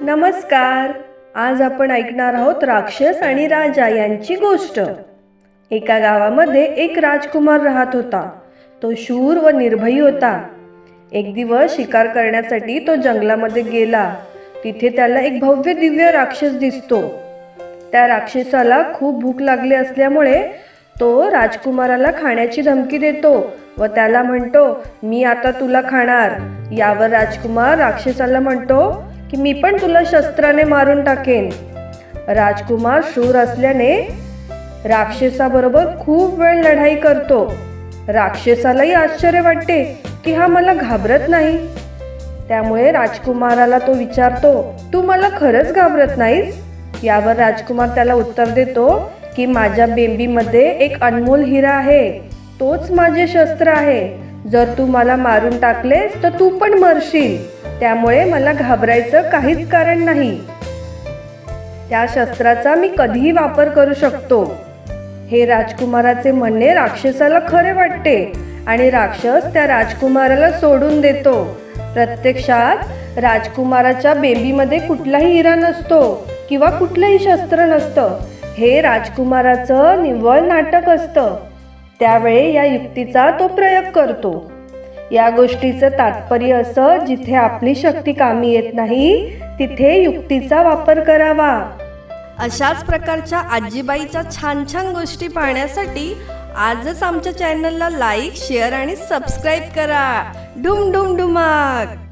नमस्कार. आज आपण ऐकणार आहोत राक्षस आणि राजा यांची गोष्ट. एका गावामध्ये एक राजकुमार राहत होता. तो शूर व निर्भयी होता. एक दिवस शिकार करण्यासाठी तो जंगलामध्ये गेला. तिथे त्याला एक भव्य दिव्य राक्षस दिसतो. त्या राक्षसाला खूप भूक लागली असल्यामुळे तो राजकुमाराला खाण्याची धमकी देतो व त्याला म्हणतो मी आता तुला खाणार. यावर राजकुमार राक्षसाला म्हणतो की मी पण तुला शस्त्राने मारून टाकेन. राजकुमार शूर असल्याने राक्षसाबरोबर खूप वेळ लढाई करतो. राक्षसालाही आश्चर्य वाटते की हा मला घाबरत नाही. त्यामुळे राजकुमाराला तो विचारतो तू मला खरंच घाबरत नाहीस? यावर राजकुमार त्याला उत्तर देतो की माझ्या बेंबीमध्ये एक अनमोल हिरा आहे. तोच माझे शस्त्र आहे. जर तू मला मारून टाकलेस तर तू पण मरशील. त्यामुळे मला घाबरायचं काहीच कारण नाही. त्या शस्त्राचा मी कधीही वापर करू शकतो. हे राजकुमाराचे म्हणणे राक्षसाला खरे वाटते आणि राक्षस त्या राजकुमाराला सोडून देतो. प्रत्यक्षात राजकुमाराच्या बेबीमध्ये कुठलाही हिरा नसतो किंवा कुठलंही शस्त्र नसतं. हे राजकुमाराचं निव्वळ नाटक असतं. त्यावेळी या युक्तीचा तो प्रयोग करतो. या गोष्टीचं तात्पर्य असं जिथे आपली शक्ती कामी येत नाही तिथे युक्तीचा वापर करावा. अशाच प्रकारच्या आजीबाईच्या छान छान गोष्टी पाहण्यासाठी आजच आमच्या चॅनलला लाईक शेअर आणि सबस्क्राईब करा. डुम डुम डुमाक!